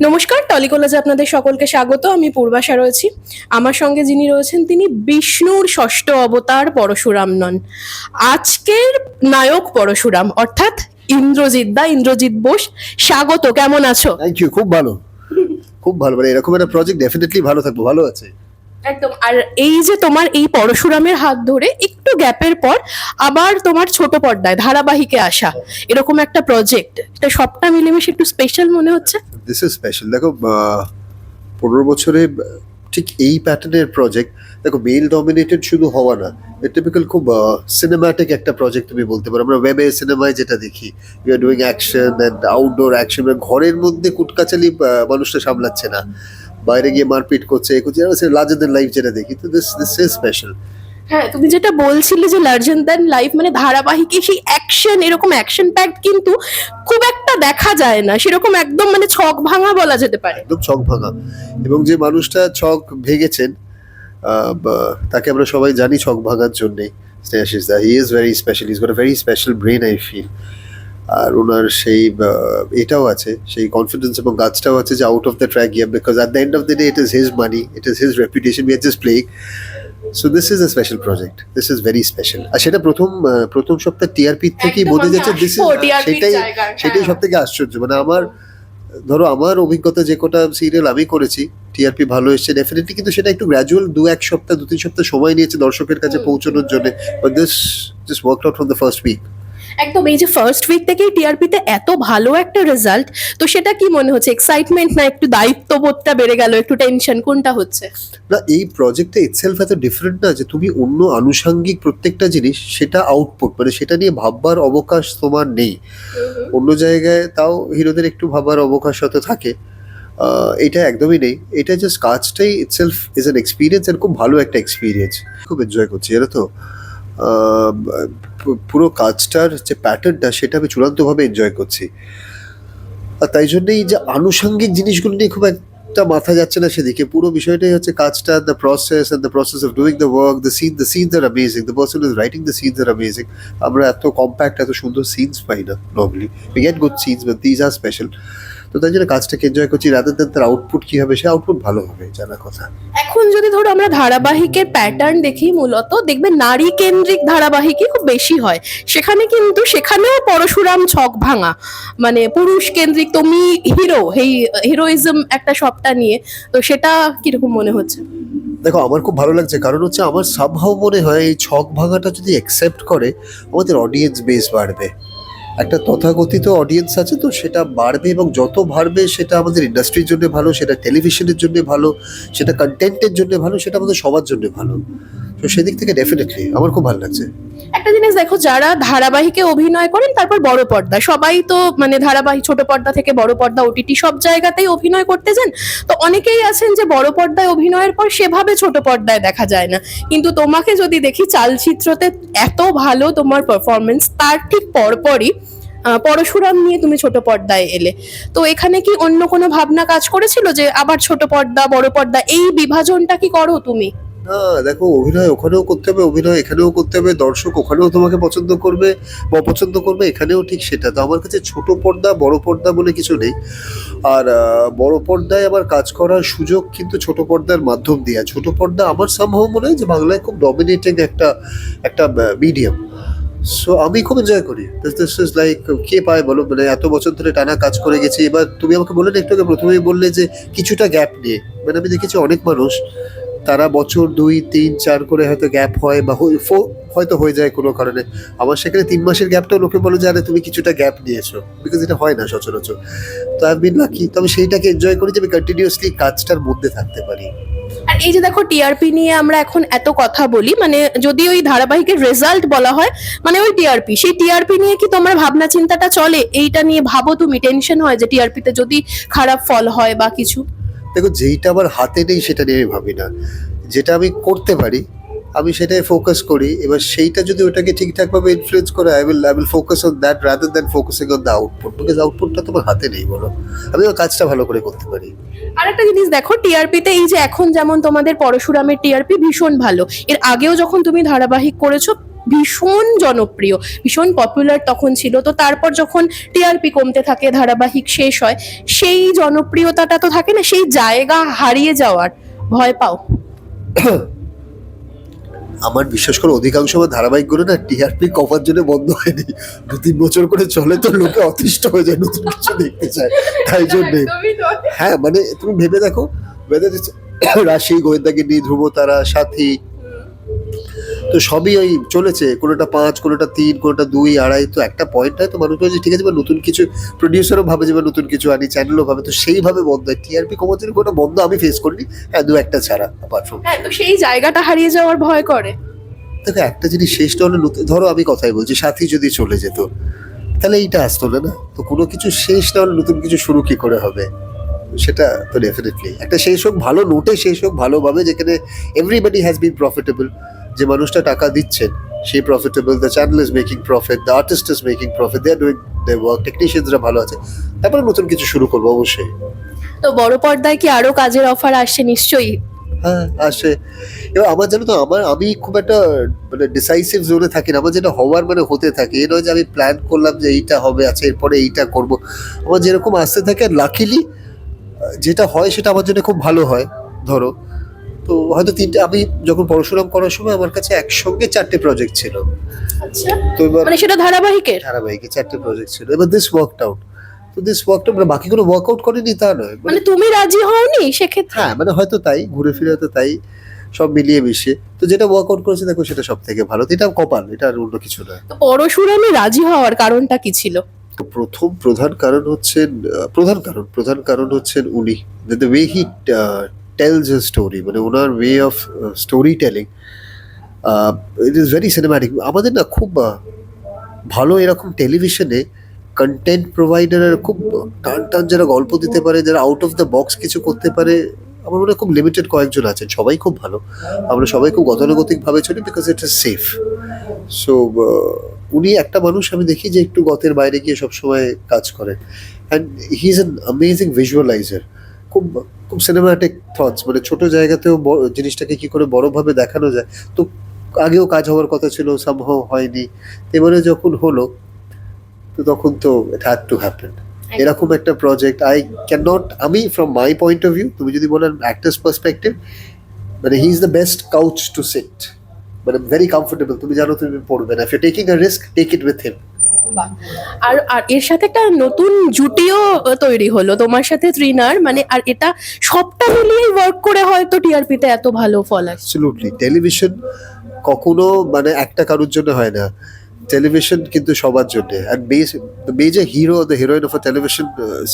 নমস্কার, টলিকোলাজে আপনাদের সকলকে স্বাগত, আমি পূর্বাশা রয়েছি। আমার সঙ্গে যিনি রয়েছেন, তিনি বিষ্ণুর ষষ্ঠ অবতার পরশুরাম নন। আজকের নায়ক পরশুরাম, অর্থাৎ ইন্দ্রজিৎ বা ইন্দ্রজিৎ বোস, স্বাগত, কেমন আছো? থ্যাংক ইউ খুব ভালো। খুব ভালো মানে এরকম একটা প্রজেক্ট ডেফিনেটলি ভালো থাকব, ভালো আছে। একদম। আর এই যে তোমার এই পরশুরামের হাত ধরে একটু গ্যাপের পর আবার তোমার ছোট পর্দায় ধারাবাহিকে আসা, এরকম একটা প্রজেক্ট এটা সবটা মিলেমিশে একটু স্পেশাল মনে হচ্ছে? দিস ইজ স্পেশাল দেখো পনেরো বছরে ঠিক এই প্যাটার্নের প্রজেক্ট দেখো মেল ডমিনেটেড শুধু হওয়া না টিপিক্যাল খুব সিনেমাটিক একটা প্রজেক্ট তুমি বলতে পারো। আমরা ওয়েবে সিনেমায় যেটা দেখি you are doing action and outdoor action ঘরের মধ্যে কুটকাচালি মানুষটা সামলাচ্ছে না। বাইরে গিয়ে মারপিট করছে এ করছে লার্জার দেন লাইফ যেটা দেখি তো দিস দিস ইজ স্পেশাল হ্যাঁ তুমি যেটা বলছিলে যে লার্জেন দ্যান লাইফ মানে ধারাবাহিকে সেই অ্যাকশন এরকম অ্যাকশন প্যাক কিন্তু খুব একটা দেখা যায় না। সেরকম একদম মানে ছক ভাঙা বলা যেতে পারে। একদম ছক ভাঙা। এবং যে মানুষটা ছক ভেঙেছেন তাকে আমরা সবাই জানি ছক ভাঙার জন্যে। Snehashish da he is very special is got a very special brain I feel আর ওনার সেই এটাও আছে সেই কনফিডেন্স এবং গাছটাও আছে যে out of the track gear because at the end of the day it is his money it is his reputation we are just playing so this is a special project this is very special আর সেটা প্রথম প্রথম সপ্তাহ TRP থেকেই বোঝা যাচ্ছে this is সেটাই সেটাই হ্যাঁ। সব থেকে আশ্চর্য। মানে আমার ধরো আমার অভিজ্ঞতা যে কটা সিরিয়াল আমি করেছি টিআরপি ভালো এসছে ডেফিনেটলি কিন্তু সেটা একটু গ্র্যাজুয়াল দু এক সপ্তাহ দু তিন সপ্তাহ সময় নিয়েছে দর্শকের কাছে। পৌঁছানোর জন্য। But this just work out from the first week একদম এই যে ফার্স্ট উইক থেকেই টিআরপিতে এত ভালো একটা রেজাল্ট তো সেটা কি মনে হচ্ছে? এক্সাইটমেন্ট না একটু দায়িত্ববোধটা বেড়ে গেল? একটু টেনশন কোনটা হচ্ছে? না এই প্রজেক্টটা ইটসেলফ এত ডিফারেন্ট না যে তুমি অন্য আনুষাঙ্গিক প্রত্যেকটা জিনিস সেটা আউটপুট মানে সেটা নিয়ে ভাববার অবকাশ তোমার নেই। অন্য জায়গায় তাও হিরোদের একটু ভাবার অবকাশ হয়তো থাকে। এটা একদমই নেই। এটা জাস্ট কাজটাই ইটসেলফ ইজ অ্যান এক্সপিরিয়েন্স আর খুব ভালো একটা এক্সপিরিয়েন্স খুব এনজয় করছি জানো তো? পুরো কাজটার যে প্যাটার্নটা সেটা আমি চূড়ান্তভাবে এনজয় করছি। আর তাই জন্যই যে আনুষঙ্গিক জিনিসগুলো নিয়ে খুব একটা মাথা যাচ্ছে না সেদিকে। পুরো বিষয়টাই হচ্ছে কাজটা the process and the process of doing the work the scene the scenes are amazing the person is writing the scenes are amazing আমরা এত কম্প্যাক্ট এত সুন্দর সিনস পাই না normally we get good scenes but these are special তো তাই জন্য কাজটাকে এনজয় করছি রাদার দেন তার আউটপুট কী হবে সে আউটপুট ভালো হবে জানা কথা। এখন যদি ধরো আমরা ধারাবাহিকের প্যাটার্ন দেখি মূলত দেখবে নারী কেন্দ্রিক ধারাবাহিকই খুব বেশি হয়। সেখানে কিন্তু সেখানেও পরশুরাম ছক ভাঙা। মানে পুরুষ কেন্দ্রিক তুমি হিরো এই হিরোইজম একটা সবটা নিয়ে তো সেটা কীরকম মনে হচ্ছে? দেখো আমার খুব ভালো লাগছে কারণ হচ্ছে আমার সাবহাও মনে হয় এই ছক ভাঙাটা যদি অ্যাকসেপ্ট করে আমাদের অডিয়েন্স বেস বাড়বে। একটা তথাকথিত অডিয়েন্স আছে, তো সেটা বাড়বে এবং যত বাড়বে সেটা আমাদের ইন্ডাস্ট্রির জন্য ভালো, সেটা টেলিভিশনের জন্য ভালো, সেটা কন্টেন্টের জন্য ভালো, সেটা আমাদের সবার জন্য ভালো। তো সেদিক থেকে ডেফিনেটলি আমার খুব ভালো লাগছে। একটা জিনিস দেখো, যারা ধারাবাহিকে অভিনয় করেন, তারপর বড় পর্দা। সবাই তো মানে ধারাবাহিক, ছোট পর্দা থেকে বড় পর্দা ওটিটি সব জায়গাতেই অভিনয় করতে যান। তো অনেকেই আছেন যে বড় পর্দায় অভিনয়ের পর সেভাবে ছোট পর্দায় দেখা যায় না। কিন্তু তোমাকে যদি দেখি চালচিত্রতে এত ভালো তোমার পারফরমেন্স তার ঠিক পরপরই পরশুরাম নিয়ে তুমি ছোট পর্দায় এলে। তো এখানে কি অন্য কোনো ভাবনা কাজ করেছিল যে আবার ছোট পর্দা, বড় পর্দা, এই বিভাজনটা কি করো তুমি? না, দেখো, অভিনয় ওখানেও করতে হবে, অভিনয় এখানেও করতে হবে, দর্শক ওখানেও তোমাকে পছন্দ করবে বা অপছন্দ করবে, এখানেও ঠিক সেটা। তো আমার কাছে ছোট পর্দা, বড় পর্দা বলে কিছু নেই। আর বড় পর্দায় আমার কাজ করার সুযোগ কিন্তু ছোট পর্দার মাধ্যম দিয়ে। ছোট পর্দা আমার সম্ভব মনে হয় যে বাংলায় খুব ডমিনেটিং একটা একটা মিডিয়াম সো আমি খুব এনজয় করি। দিস ইজ লাইক কে পায় বলো? মানে এত বছর ধরে টানা কাজ করে গেছি। এবার তুমি আমাকে বললে একটু আগে প্রথমেই বললে যে কিছুটা গ্যাপ নিয়ে। মানে আমি দেখেছি অনেক মানুষ তারা বছর দুই, তিন, চার করে হয়তো গ্যাপ হয় বা হয়তো হয়ে যায় কোনো কারণে। আমার সেখানে তিন মাসের গ্যাপটাও লোকে বলে যে, আরে, তুমি কিছুটা গ্যাপ নিয়েছো। বিকজ এটা হয় না সচরাচর। তো আই বিন লাকি তবে সেইটাকে এনজয় করি যে, আমি কন্টিনিউসলি কাজটার মধ্যে থাকতে পারি। আর এই যে দেখো টিআরপি নিয়ে আমরা এখন এত কথা বলি মানে যদি ওই ধারাবাহিকের রেজাল্ট বলা হয় মানে ওই টিআরপি সেই টিআরপি নিয়ে কি তোমার ভাবনা চিন্তাটা চলে? এইটা নিয়ে ভাবো তুমি টেনশন হয় যে টিআরপিতে যদি খারাপ ফল হয় বা কিছু? দেখো, যেইটা আমার হাতে নেই, সেটা নিয়ে আমি ভাবি না। যেটা আমি করতে পারি, আমি সেটাই ফোকাস করি। এবার সেইটা যদি ওটাকে ঠিকঠাকভাবে ইনফ্লুয়েন্স করে I will I will focus on that rather than focusing on the output because আউটপুটটা তোমার হাতে নেই, বলো। আমি ওই কাজটা ভালো করে করতে পারি। আর একটা জিনিস দেখো টিআরপিতে এই যে এখন যেমন তোমাদের পরশুরামের টিআরপি ভীষণ ভালো। এর আগেও যখন তুমি ধারাবাহিক করেছ ভীষণ জনপ্রিয় ভীষণ পপুলার তখন ছিল। তো তারপর যখন টিআরপি কমতে থাকে ধারাবাহিক শেষ হয় সেই জনপ্রিয়তাটা তো থাকে না সেই জায়গা হারিয়ে যাওয়ার। ভয় পাও? আমার বিশ্বাস করো অধিকাংশ আমার ধারাবাহিকগুলো না টিআরপি কমার জন্য বন্ধ হয়নি। দু তিন বছর করে চলে তো লোকে অতিষ্ঠ হয়ে যায় নতুন কিছু দেখতে চায়। তাই জন্যে। হ্যাঁ মানে তুমি ভেবে দেখো whether it's রাশি গোয়েন্দাগিন্নি ধ্রুবতারা সাথী তো সবই ওই চলেছে কোনোটা পাঁচ কোনোটা তিন কোনোটা দুই আড়াই তো একটা পয়েন্ট হয় তো মানুষ যে ঠিক আছে বা নতুন কিছু প্রডিউসারও ভাবে যে নতুন কিছু আনি চ্যানেলও ভাবে। তো সেইভাবে বন্ধ হয়। টিআরপি জন্য কোনো বন্ধ আমি ফেস করিনি। হ্যাঁ দু একটা ছাড়া অ্যাপার্ট ফ্রম হ্যাঁ তো সেই জায়গাটা হারিয়ে যাওয়ার ভয় করে। দেখো একটা জিনিস শেষটা হলে নতুন ধরো আমি কথাই বলছি সাথী যদি চলে যেত তাহলে এইটা আসতো না না? তো কোনো কিছু শেষ না হলে নতুন কিছু শুরু কি করে হবে? সেটা তো ডেফিনেটলি একটা শেষ হোক ভালো নোটে শেষ হোক ভালোভাবে যেখানে এভরিবডি হ্যাজ বিন প্রফিটেবল যে মানুষটা টাকা দিচ্ছেন সেই profitable the channel is making profit the artist is making profit they are doing they work টেকনিশিয়ানসরা ভালো আছে। তারপরে নতুন কিছু শুরু করব অবশ্যই। তো বড় পর্দায় কি আরও কাজের অফার আসছে? নিশ্চয়ই। হ্যাঁ আসে। এবার আমার জানো তো আমার আমি খুব একটা মানে ডিসাইসিভ জোনে থাকি না। আমার যেটা হওয়ার মানে হতে থাকে এ নয় যে আমি প্ল্যান করলাম যে এইটা হবে আচ্ছা এরপরে এইটা করব। আমার যেরকম আসতে থাকে আর লাকিলি যেটা হয় সেটা আমার জন্য খুব ভালো হয় ধরো। তো হয়তো তিনটে আমি যখন পড়াশোনা করার সময় আমার কাছে একসঙ্গে চারটে প্রজেক্ট ছিল। আচ্ছা। তো এবার মানে সেটা ধারাবাহিকের? ধারাবাহিকে চারটে প্রজেক্ট ছিল। এবার দিস ওয়ার্ক আউট তো দিস ওয়ার্ক আউট মানে বাকি কোনো ওয়ার্কআউট করেনি তা নয়। মানে তুমি রাজি হওনি সেক্ষেত্রে? হ্যাঁ মানে হয়তো তাই ঘুরে ফিরে হয়তো তাই সব মিলিয়ে মিশিয়ে। তো যেটা ওয়ার্কআউট করেছে দেখো সেটা সব থেকে ভালো। তো এটা কপাল এটা আর অন্য কিছু নয়। তো পরশুরামে রাজি হওয়ার কারণটা কি ছিল? তো প্রথম প্রধান কারণ হচ্ছেন প্রধান কারণ প্রধান কারণ হচ্ছেন উনি the way he tells a story মানে ওনার way of story telling it is very cinematic আমাদের না খুব ভালো এরকম টেলিভিশনে কন্টেন্ট প্রোভাইডারের খুব টান টান যারা গল্প দিতে পারে, যারা আউট অফ দ্য বক্স কিছু করতে পারে, আমার মনে খুব লিমিটেড কয়েকজন আছেন, সবাই খুব ভালো। আমরা সবাই খুব গতানুগতিকভাবে চলি because it is safe so উনি একটা মানুষ, আমি দেখি যে একটু গতের বাইরে গিয়ে সবসময় কাজ করেন। And he is an amazing visualiser খুব খুব সিনেমাটিক থটস মানে ছোট জায়গাতেও জিনিসটাকে কি করে বড়ভাবে দেখানো যায়? তো আগেও কাজ হওয়ার কথা ছিল সম্ভব হয়নি। এবারে যখন হলো তো তখন তো ইট হ্যাড টু হ্যাপেন এরকম একটা প্রজেক্ট আই ক্যান নট আমি from my point of view তুমি যদি বলেন অ্যাক্টার্স পার্সপেক্টিভ মানে he is the best couch to sit মানে ভেরি কমফোর্টেবল তুমি জানো তুমি পড়বে না। If you taking a risk take it with him. আর আর এর সাথে একটা নতুন জুটিও তৈরি হলো তোমার সাথে ত্রিনার। মানে আর এটা সবটা মিলিয়ে ওয়ার্ক করে হয়তো টিআরপিতে এত ভালো ফল আসছে। টেলিভিশন কখনো মানে একটা কারোর জন্য হয় না। টেলিভিশন কিন্তু সবার জন্য। And the major hero the heroine of a television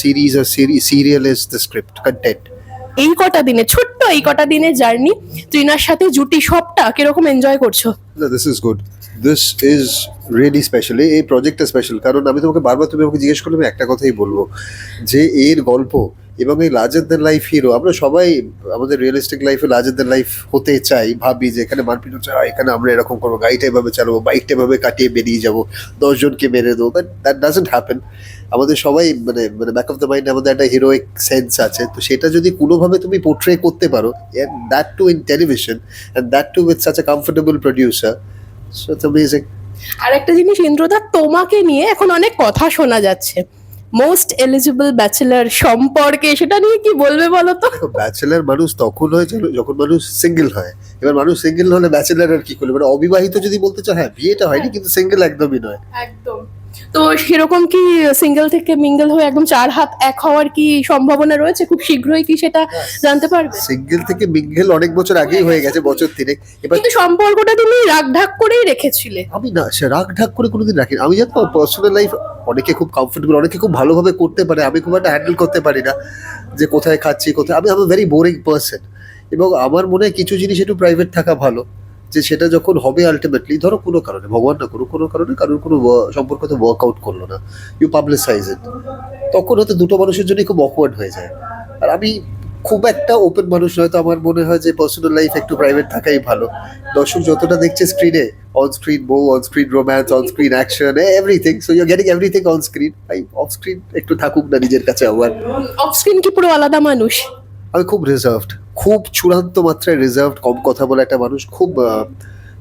series R serial is the script content এই কটা দিনে ছোট্ট এই কটা দিনে জার্নি ত্রিনার সাথে জুটি সবটা কীরকম এনজয় করছ? This is good this is really special এই প্রজেক্টটা স্পেশাল কারণ আমি তোমাকে বারবার তুমি আমাকে জিজ্ঞেস করলে আমি একটা কথাই বলব। যে এর গল্প এবং এই লার্জার দ্যান লাইফ হিরো আমরা সবাই আমাদের রিয়েলিস্টিক লাইফে লার্জার দ্যান লাইফ হতে চাই, ভাবি যে এখানে মারপিট হচ্ছে এখানে আমরা এরকম করব, গাড়িটা এভাবে চালাবো বাইকটা এভাবে কাটিয়ে বেরিয়ে যাব, দশজনকে মেরে দেবো। বাট দ্যাট ডাজেন্ট হ্যাপেন আমাদের সবাই মানে মানে ব্যাক অফ দ্য মাইন্ড আমাদের একটা হিরোইক সেন্স আছে। তো সেটা যদি কোনোভাবে তুমি পোর্ট্রে করতে পারো that too in television and that too with such a comfortable producer so it's amazing আর একটা জিনিস ইন্দ্রদা তোমাকে নিয়ে এখন অনেক কথা শোনা যাচ্ছে। মোস্ট এলিজিবল ব্যাচেলার সম্পর্কে সেটা নিয়ে কি বলবে বলো তো? ব্যাচেলার মানুষ তখন হয় যখন মানুষ সিঙ্গেল হয় এবার মানুষ সিঙ্গেল হলে ব্যাচেলার আর কি করবে? মানে অবিবাহিত যদি বলতে চায় হ্যাঁ বিয়েটা হয়নি কিন্তু সিঙ্গেল একদমই নয়। একদম। তো সেরকম কি সিঙ্গেল থেকে মিঙ্গেল হয়ে একদম চার হাত এক হওয়ার কি সম্ভাবনা রয়েছে? খুব শীঘ্রই কি সেটা জানতে পারবে? সিঙ্গেল থেকে মিঙ্গেল অনেক বছর আগেই হয়ে গেছে বছর তিনেক। এবার কিন্তু সম্পর্কটা তুমি রাগ ঢাক করেই রেখেছিলে। আমি না সে রাগ ঢাক করে কোনোদিন রাখি। আমি জানো পার্সোনাল লাইফ অনেকে খুব কমফোর্টেবল অনেকে খুব ভালোভাবে করতে পারে। আমি খুব একটা হ্যান্ডেল করতে পারি না যে কোথায় খাচ্ছি কোথায় আমি আমি ভেরি বোরিং পার্সন এবং আমার মনে হয় কিছু জিনিস একটু প্রাইভেট থাকা ভালো। যে সেটা যখন হবে আলটিমেটলি ধরো কোনো কারণে ভগবান না করুক কোনো কারণে কারোর কোনো সম্পর্ক তো ওয়ার্কআউট করল না। ইউ পাবলিসাইজ ইট তখন হয়তো দুটো মানুষের জন্য খুব অকওয়ার্ড হয়ে যায়। আর আমি খুব একটা ওপেন মানুষ হয়তো আমার মনে হয় যে পার্সোনাল লাইফ একটু প্রাইভেট থাকাই ভালো। দর্শক যতটা দেখছে স্ক্রিনে অন স্ক্রিন বউ on screen romance on screen action everything so you getting everything on screen I off screen একটু থাকুক না নিজের কাছে আমার অফ স্ক্রিন কি পুরো আলাদা মানুষ? আমি খুব রিজার্ভড খুব চূড়ান্ত মাত্রায় রিজার্ভড কম কথা বলে একটা মানুষ খুব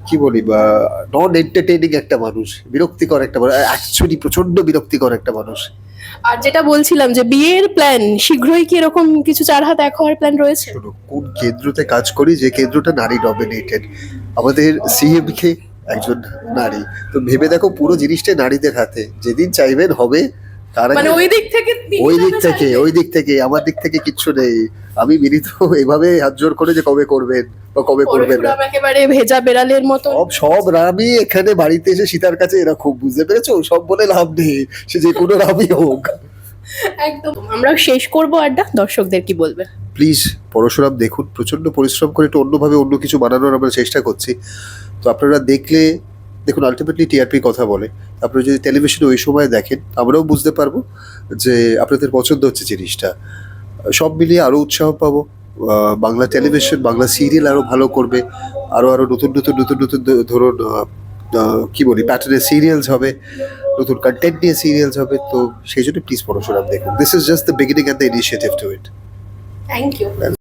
কি বলি বা নন এন্টারটেনিং একটা মানুষ বিরক্তিকর একটা মানুষ অ্যাকচুয়ালি প্রচণ্ড বিরক্তিকর একটা মানুষ। আর যেটা বলছিলাম যে বিয়ের প্ল্যান শীঘ্রই কি এরকম কিছু চার হাত এক হওয়ার প্ল্যান রয়েছে? কোন কেন্দ্রতে কাজ করি যে কেন্দ্রটা নারী ডমিনেটেড আমাদের সিএম কে একজন নারী। তো ভেবে দেখো পুরো জিনিসটাই নারীদের হাতে। যেদিন চাইবেন হবে তার মানে ওই দিক থেকে ওই দিক থেকে ওই দিক থেকে আমার দিক থেকে কিচ্ছু নেই। আমি মিলিত এভাবে হাত জোর করে যে কবে করবেন বা কবে করবেন না। একেবারে ভেজা বেড়ালের মতো সব সব রামই এখানে বাড়িতে এসে সীতার কাছে এরকম বুঝতে পেরেছ? সব বলে লাভ নেই। সে যে কোনো রামই হোক। একদম। আমরা শেষ করব আড্ডা। দর্শকদের কি বলবে? প্লিজ পরশুরাম দেখুন। প্রচণ্ড পরিশ্রম করে একটু অন্যভাবে অন্য কিছু বানানোর আমরা চেষ্টা করছি। তো আপনারা দেখলে দেখুন আলটিমেটলি টিআরপি কথা বলে। আপনারা যদি টেলিভিশনে ওই সময় দেখেন, আমরাও বুঝতে পারব যে আপনাদের পছন্দ হচ্ছে জিনিসটা। সব মিলিয়ে আরও উৎসাহ পাবো। বাংলা টেলিভিশন বাংলা সিরিয়াল আরও ভালো করবে। আরও আরও নতুন নতুন নতুন নতুন ধরুন কি বলি প্যাটার্নের সিরিয়ালস হবে, নতুন কন্টেন্ট নিয়ে সিরিয়ালস হবে। তো সেই জন্য প্লিজ পরশুরাম দেখুন। This is just the beginning and the initiative to it thank you